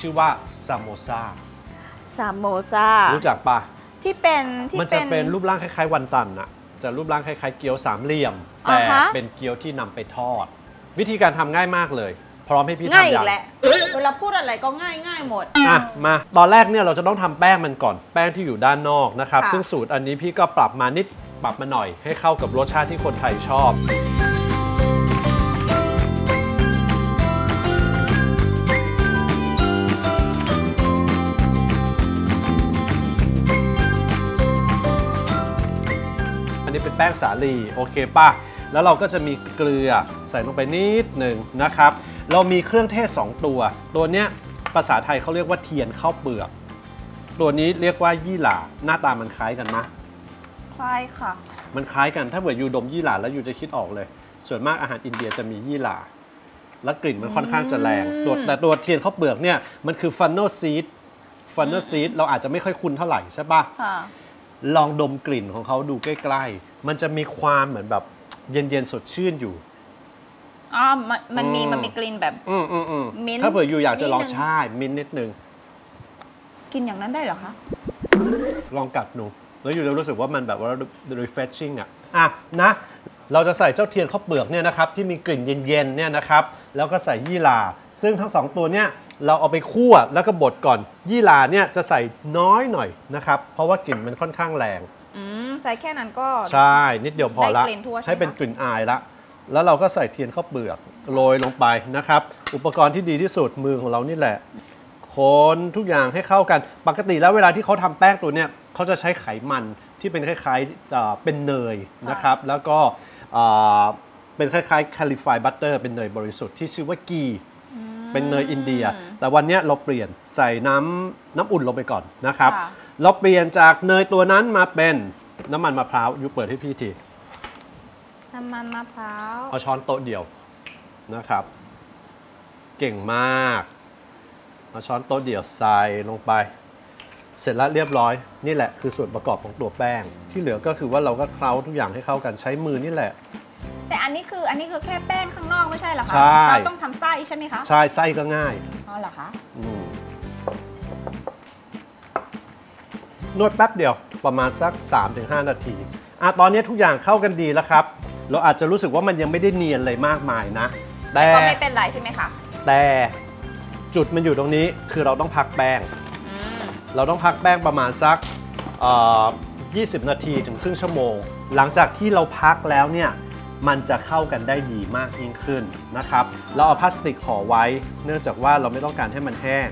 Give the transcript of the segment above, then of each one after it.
ชื่อว่าซามโมซาซามโมซารู้จักปะที่เป็นที่มันจะเป็นรูปร่างคล้ายๆวันตันอะจะรูปร่างคล้ายๆเกี๊ยวสามเหลี่ยม แต่อ่าฮะเป็นเกี๊ยวที่นำไปทอด วิธีการทำง่ายมากเลย พร้อมให้พี่ง่ายทำอียังกแหละเวลาพูดอะไรก็ง่ายง่ายหมดอะมาตอนแรกเนี่ยเราจะต้องทำแป้งมันก่อนแป้งที่อยู่ด้านนอกนะครับค่ะซึ่งสูตรอันนี้พี่ก็ปรับมานิดปรับมาหน่อย ให้เข้ากับรสชาติที่คนไทยชอบ แป้งสาลีโอเคป่ะ แล้วเราก็จะมีเกลือใส่ลงไปนิดหนึ่งนะครับ เรามีเครื่องเทศ 2 ตัว ตัวเนี้ยภาษาไทยเขาเรียกว่าเทียนข้าวเปลือก ตัวนี้เรียกว่ายี่หร่าหน้าตามันคล้ายกันนะใช่ค่ะ มันคล้ายกันถ้าเกิดยูดมยี่หร่าแล้วยูจะคิดออกเลย ส่วนมากอาหารอินเดียจะมียี่หร่าแล้วกลิ่นมันค่อนข้างจะแรงตัวแต่ตัวเทียนข้าวเปลือกเนี่ยมันคือฟันเนลซีดฟันเนลซีดเราอาจจะไม่ค่อยคุ้นเท่าไหร่ใช่ปะค่ะ ลองดมกลิ่นของเขาดูใกล้ ๆ มันจะมีความเหมือนแบบเย็นๆสดชื่นอยู่อ๋อมันมันมีอืมมันมีกลิ่นแบบ อืมอืมอืมมิ้นท์ถ้าเผื่ออยู่อยากจะลองนิดนึง ใช่มิ้นท์นิดนึง กินอย่างนั้นได้เหรอคะ ลองกัดดูแล้วอยู่จะรู้สึกว่ามันแบบว่า refreshing อะ อะนะ เราจะใส่เจ้าเทียนข้าวเปลือกเนี่ยนะครับที่มีกลิ่นเย็นๆเนี่ยนะครับ แล้วก็ใส่ยี่หร่า ซึ่งทั้งสองตัวเนี่ย เราเอาไปคั่วแล้วก็บดก่อน ยี่หร่าเนี่ยจะใส่น้อยหน่อยนะครับ เพราะว่ากลิ่นมันค่อนข้างแรงอืมใส่แค่นั้นก็ ใช่นิดเดียวพอละได้กลิ่นทั่วใช่ไหม ให้เป็นกลิ่นอายละ แล้วเราก็ใส่เทียนข้าวเปลือกโรยลงไปนะครับ อุปกรณ์ที่ดีที่สุดมือของเรานี่แหละ คนทุกอย่างให้เข้ากันปกติแล้วเวลาที่เขาทำแป้งตัวเนี้ยเขาจะใช้ไขมันที่เป็นคล้ายๆเอ่อเป็นเนยนะครับ แล้วก็เอ่อเป็นคล้ายๆคาลิฟายบัตเตอร์เป็นเนยบริสุทธิ์ที่ชื่อว่ากี เป็นเนยอินเดีย แต่วันเนี้ยเราเปลี่ยนใส่น้ำน้ำอุ่นลงไปก่อนนะครับค่ะเราเปลี่ยนจากเนยตัวนั้นมาเป็นน้ำมันมะพร้าวยูเปิดให้พี่ทีน้ำมันมะพร้าวเอาช้อนโต๊ะเดียวนะครับ เก่งมากเอาช้อนโต๊ะเดียวใส่ลงไป เสร็จแล้วเรียบร้อย นี่แหละคือส่วนประกอบของตัวแป้ง ที่เหลือก็คือว่าเราก็เคล้าทุกอย่างให้เข้ากันใช้มือนี่แหละ แต่อันนี้คืออันนี้คือแค่แป้งข้างนอกไม่ใช่เหรอคะใช่ เราต้องทำไส้ใช่ไหมคะใช่ไส้ก็ง่ายอ๋อเหรอคะอืมนวดแป๊บเดียวประมาณสัก 3-5 นาทีอะตอนนี้ทุกอย่างเข้ากันดีแล้วครับ เราอาจจะรู้สึกว่ามันยังไม่ได้เนียนอะไรมากมายนะ แต่ก็ไม่เป็นไรใช่ไหมคะแต่จุดมันอยู่ตรงนี้คือเราต้องพักแป้ง อืมเราต้องพักแป้งประมาณสักเอ่อ20 นาทีถึงครึ่งชั่วโมง หลังจากที่เราพักแล้วเนี่ย มันจะเข้ากันได้ดีมากยิ่งขึ้นนะครับ เราเอาพลาสติกห่อไว้ เนื่องจากว่าเราไม่ต้องการให้มันแห้ง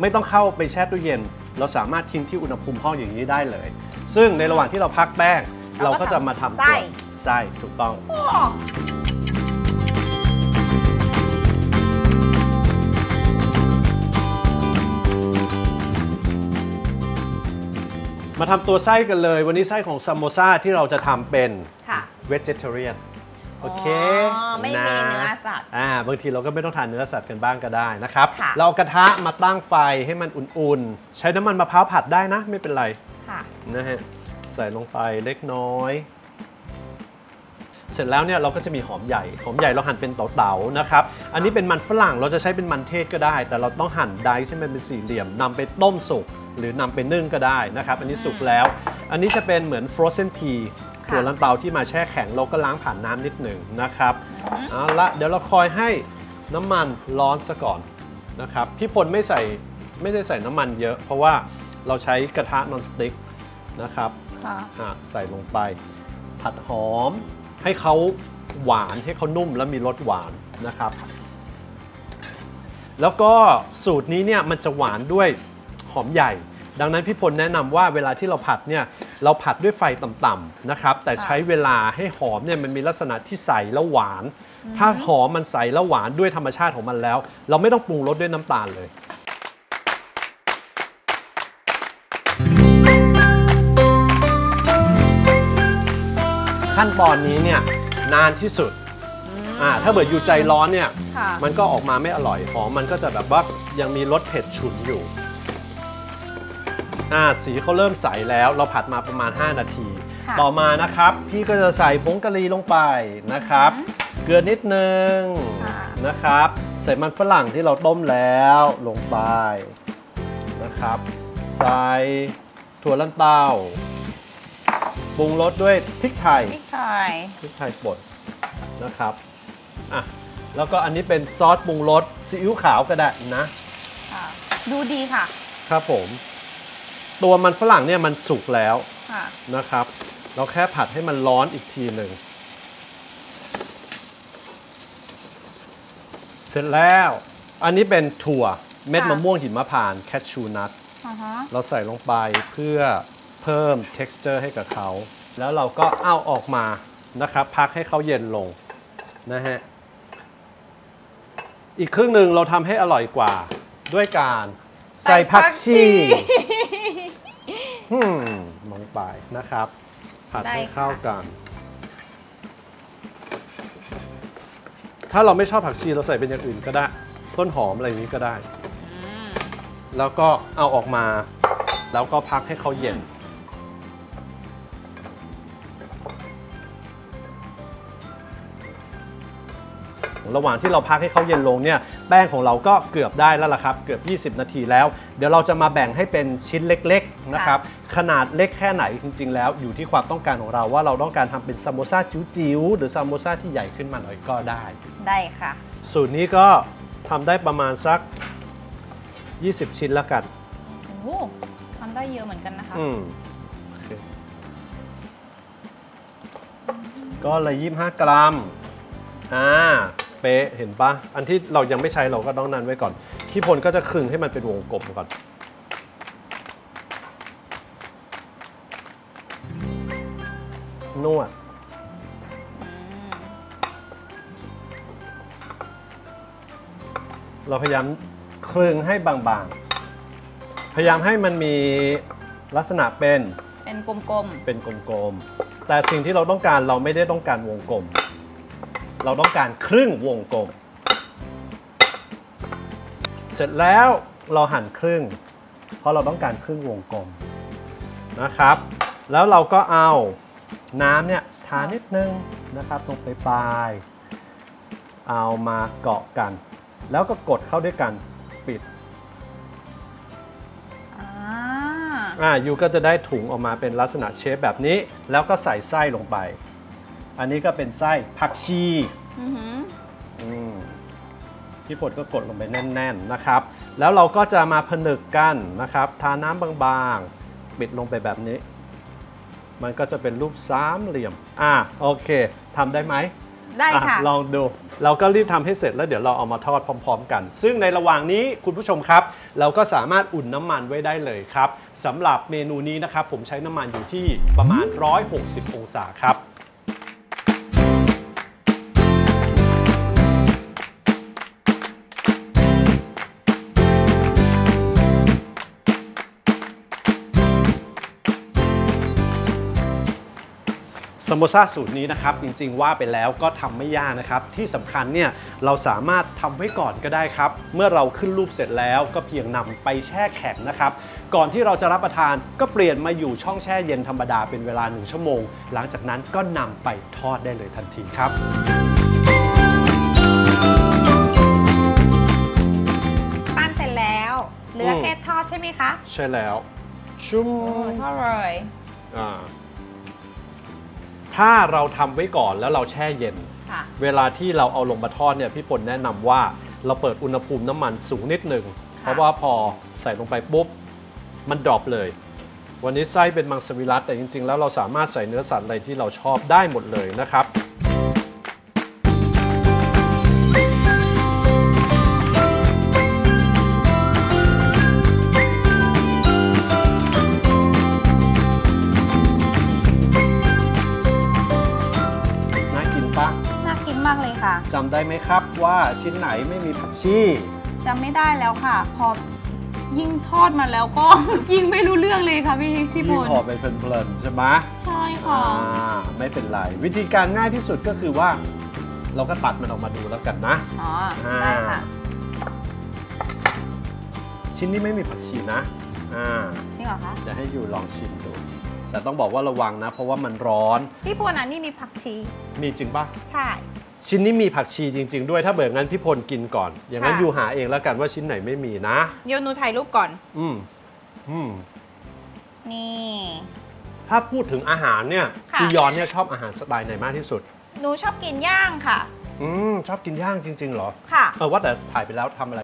ไม่ต้องเข้าไปแช่ตู้เย็น เราสามารถทิ้งที่อุณหภูมิห้องอย่างนี้ได้เลย ซึ่งในระหว่างที่เราพักแป้ง เราก็จะมาทำตัวไส้ถูกต้องโอ้มาทำตัวไส้กันเลย วันนี้ไส้ของซัมโมซาที่เราจะทำเป็นค่ะ vegetarian โอเคอ๋อไม่มีเนื้อสัตว์อ่าบางทีเราก็ไม่ต้องทานเนื้อสัตว์กันบ้างก็ได้นะครับค่ะเราเอากระทะมาตั้งไฟให้มันอุ่นๆ ใช้น้ำมันมะพร้าวผัดได้นะ ไม่เป็นไรค่ะนะฮะใส่ลงไปเล็กน้อย เสร็จแล้วเนี่ยเราก็จะมีหอมใหญ่หอมใหญ่เราหั่นเป็นเต๋าๆนะครับ อันนี้เป็นมันฝรั่งเราจะใช้เป็นมันเทศก็ได้ แต่เราต้องหั่นไดซ์ให้มันเป็นสี่เหลี่ยมนำไปต้มสุกหรือนำไปนึ่งก็ได้นะครับ อันนี้สุกแล้ว อันนี้จะเป็นเหมือน frozen pea ค่ะ ถั่วลันเตาที่มาแช่แข็งเราก็ล้างผ่านน้ำนิดหนึ่งนะครับเอาละเดี๋ยวเราคอยให้น้ำมันร้อนซะก่อนนะครับพี่พลไม่ใส่ไม่ได้ใส่น้ำมันเยอะ เพราะว่าเราใช้กระทะนอนสติ๊กนะครับค่ะอะใส่ลงไปผัดหอม ให้เขาหวานให้เขานุ่มแล้วมีรสหวานนะครับ แล้วก็สูตรนี้เนี่ยมันจะหวานด้วยหอมใหญ่ ดังนั้นพี่พลแนะนำว่าเวลาที่เราผัดเนี่ย เราผัดด้วยไฟต่ำๆนะครับ แต่ใช้เวลาให้หอมเนี่ยมันมีลักษณะที่ใสแล้วหวาน ถ้าหอมมันใสแล้วหวานด้วยธรรมชาติของมันแล้ว เราไม่ต้องปรุงรสด้วยน้ำตาลเลยขั้นตอนนี้เนี่ยนานที่สุดอ่าถ้าเกิดอยู่ใจร้อนเนี่ยค่ะมันก็ออกมาไม่อร่อยหอมมันก็จะแบบว่ายังมีรสเผ็ดฉุนอยู่ อ่าสีเขาเริ่มใสแล้ว เราผัดมาประมาณ 5 นาที ค่ะ ต่อมานะครับ พี่ก็จะใส่ผงกะหรี่ลงไปนะครับ เกลือนิดนึงค่ะ นะครับเสส่มันฝรั่งที่เราต้มแล้วลงไปนะครับ ใส่ถั่วลันเต้าปรุงรสด้วยพริกไทย พริกไทย พริกไทยป่นนะครับ อะ แล้วก็อันนี้เป็นซอสปรุงรสซีอิ๊วขาวก็ได้นะ ค่ะ ดูดีค่ะ ครับผม ตัวมันฝรั่งเนี่ยมันสุกแล้วค่ะนะครับ เราแค่ผัดให้มันร้อนอีกทีหนึ่ง เสร็จแล้ว อันนี้เป็นถั่วเม็ดค่ะมะม่วงหิมพานต์แคชชูนัทอ่าฮะเราใส่ลงไปเพื่อเพิ่ม texture ให้กับเขา แล้วเราก็เอาออกมานะครับ พักให้เขาเย็นลงนะฮะ อีกครึ่งหนึ่งเราทำให้อร่อยกว่าด้วยการใส่ผักชีฮึม ลงไปนะครับ ผัดให้เข้ากัน ถ้าเราไม่ชอบผักชีเราใส่เป็นอย่างอื่นก็ได้ ต้นหอมอะไรอย่างนี้ก็ได้อืมแล้วก็เอาออกมา แล้วก็พักให้เขาเย็น ระหว่างที่เราพักให้เขาเย็นลงเนี่ยแป้งของเราก็เกือบได้แล้วล่ะครับเกือบ 20 นาทีแล้ว เดี๋ยวเราจะมาแบ่งให้เป็นชิ้นเล็กๆนะครับขนาดเล็กแค่ไหนจริง ๆ แล้วอยู่ที่ความต้องการของเราว่าเราต้องการทำเป็นซามโมซาจิ๋วๆหรือซามโมซาที่ใหญ่ขึ้นมาหน่อยก็ได้ได้ค่ะ สูตรนี้ก็ทำได้ประมาณสัก 20 ชิ้นแล้วกันโอ้โหทำได้เยอะเหมือนกันนะคะอืมโอเคก็เลยยี่ห้ากรัม อ่า เป๊ะเห็นปะอันที่เรายังไม่ใช้เราก็ต้องนั้นไว้ก่อน ที่พลก็จะคลึงให้มันเป็นวงกลมก่อนนวดเราพยายามคลึงให้บางๆ พยายามให้มันมีลักษณะเป็นเป็นกลมเป็นกลมๆ แต่สิ่งที่เราต้องการเราไม่ได้ต้องการวงกลม เราต้องการครึ่งวงกลม เสร็จแล้วเราหั่นครึ่ง เพราะเราต้องการครึ่งวงกลมนะครับ แล้วเราก็เอาน้ำเนี่ยทานิดนึงนะครับตรงปลายๆเอามาเกาะกัน แล้วก็กดเข้าด้วยกันปิดๆอ่าอ่ายูก็จะได้ถุงออกมาเป็นลักษณะเชฟแบบนี้ แล้วก็ใส่ไส้ลงไป อันนี้ก็เป็นไส้ผักชีอือหืออืมพี่ปดก็กดลงไปแน่น ๆนะครับ แล้วเราก็จะมาผนึกกันนะครับ ทาน้ำบางๆ ปิดลงไปแบบนี้ มันก็จะเป็นรูปสามเหลี่ยม อ่าโอเคทำได้ไหม ได้ค่ะ อ่ลองดูเราก็รีบทำให้เสร็จแล้วเดี๋ยวเราเอามาทอดพร้อม ๆ กัน ซึ่งในระหว่างนี้คุณผู้ชมครับ เราก็สามารถอุ่นน้ำมันไว้ได้เลยครับสำหรับเมนูนี้นะครับ ผมใช้น้ำมันอยู่ที่ประมาณ 160 องศาครับ สโมซาสูตรนี้นะครับ จริงๆว่าไปแล้วก็ทำไม่ยากนะครับ ที่สำคัญเนี่ยเราสามารถทำไว้ก่อนก็ได้ครับ เมื่อเราขึ้นรูปเสร็จแล้วก็เพียงนำไปแช่แข็งนะครับ ก่อนที่เราจะรับประทานก็เปลี่ยนมาอยู่ช่องแช่เย็นธรรมดาเป็นเวลา 1 ชั่วโมง หลังจากนั้นก็นำไปทอดได้เลยทันทีครับปั้นเสร็จแล้วเหลืออมแค่ทอดใช่ไหมคะ ใช่แล้วชุ่มโอ้ทอดเลยอ่า ถ้าเราทำไว้ก่อนแล้วเราแช่เย็นค่ะเวลาที่เราเอาลงมาทอดเนี่ยพี่พลแนะนำว่าเราเปิดอุณหภูมิน้ำมันสูงนิดหนึ่งเพราะว่าพอใส่ลงไปปุ๊บ มันดรอปเลย วันนี้ไส้เป็นมังสวิรัตแต่จริง ๆ แล้วเราสามารถใส่เนื้อสัตว์อะไรที่เราชอบได้หมดเลยนะครับ จำได้ไหมครับว่าชิ้นไหนไม่มีผักชีจำไม่ได้แล้วค่ะ พอยิ่งทอดมาแล้วก็ ยิ่งไม่รู้เรื่องเลยค่ะพี่พี่พยิ่งลห่อไปเพลินๆใช่ไหมใช่ค่ะอ่าไม่เป็นไรวิธีการง่ายที่สุดก็คือว่า เราก็ตัดมันออกมาดูแล้วกันนะอ๋ออ่าได้ค่ะชิ้นนี้ไม่มีผักชีนะอ่าจริงเหรอคะจะให้อยู่ลองชิมดูแต่ต้องบอกว่าระวังนะ เพราะว่ามันร้อน พี่พลอะนี่มีผักชี มีจริงปะใช่อ ชิ้นนี้มีผักชีจริง ๆ ด้วยถ้าเบิกงั้นพี่พลกินก่อน อย่างนั้นค่ะ อยู่หาเองแล้วกันว่าชิ้นไหนไม่มีนะ เดี๋ยวหนูถ่ายรูปก่อน อืมอืมนี่ ถ้าพูดถึงอาหารเนี่ยค่ะ จียอนเนี่ยชอบอาหารสไตล์ไหนมากที่สุด หนูชอบกินย่างค่ะ อืมชอบกินย่างจริง ๆ เหรอค่ะ เออว่าแต่ถ่ายไปแล้วทำอะไร